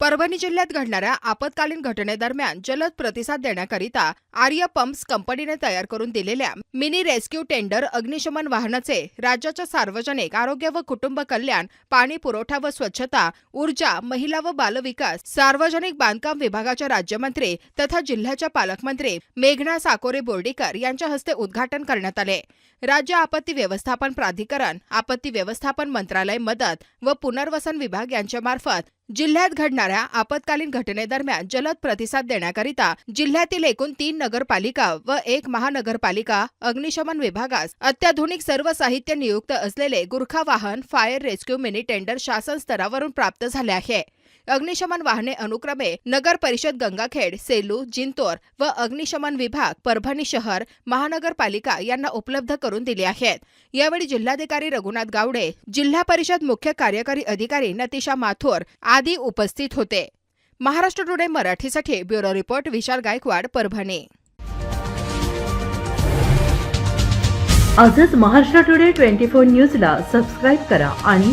परभणी जिल्ह्यात घडणाऱ्या आपत्कालीन घटनेदरम्यान जलद प्रतिसाद देण्याकरिता आर्य पंप्स कंपनीने तयार करून दिलेल्या मिनी रेस्क्यू टेंडर अग्निशमन वाहनाचे राज्याच्या सार्वजनिक आरोग्य व कुटुंब कल्याण पाणी पुरवठा व स्वच्छता ऊर्जा महिला व बालविकास सार्वजनिक बांधकाम विभागाच्या राज्यमंत्री तथा जिल्ह्याच्या पालकमंत्री मेघना साकोरे बोर्डीकर यांच्या हस्ते उद्घाटन करण्यात आले. राज्य आपत्ती व्यवस्थापन प्राधिकरण आपत्ती व्यवस्थापन मंत्रालय मदत व पुनर्वसन विभाग यांच्यामार्फत जिल्ह्यात घडणाऱ्या आपत्कालीन घटनेदरम्यान जलद प्रतिसाद देण्याकरिता जिल्ह्यातील एकूण तीन नगरपालिका व एक महानगरपालिका अग्निशमन विभागास अत्याधुनिक सर्व साहित्य नियुक्त असलेले गुरखा वाहन फायर रेस्क्यू मिनी टेंडर शासन स्तरावरून प्राप्त झाले आहे. अग्निशमन वाहने अनुक्रमे नगर परिषद गंगाखेड सेलू जिंतोर व अग्निशमन विभाग परभणी शहर महानगरपालिका यांना उपलब्ध करून दिली आहेत. यावेळी जिल्हाधिकारी रघुनाथ गावडे जिल्हा परिषद मुख्य कार्यकारी अधिकारी नतिशा माथोर आदी उपस्थित होते. महाराष्ट्र टुडे मराठीसाठी ब्युरो रिपोर्ट विशाल गायकवाड परभणी. आजच महाराष्ट्र टुडे ट्वेंटी फोर न्यूजला सबस्क्राईब करा आणि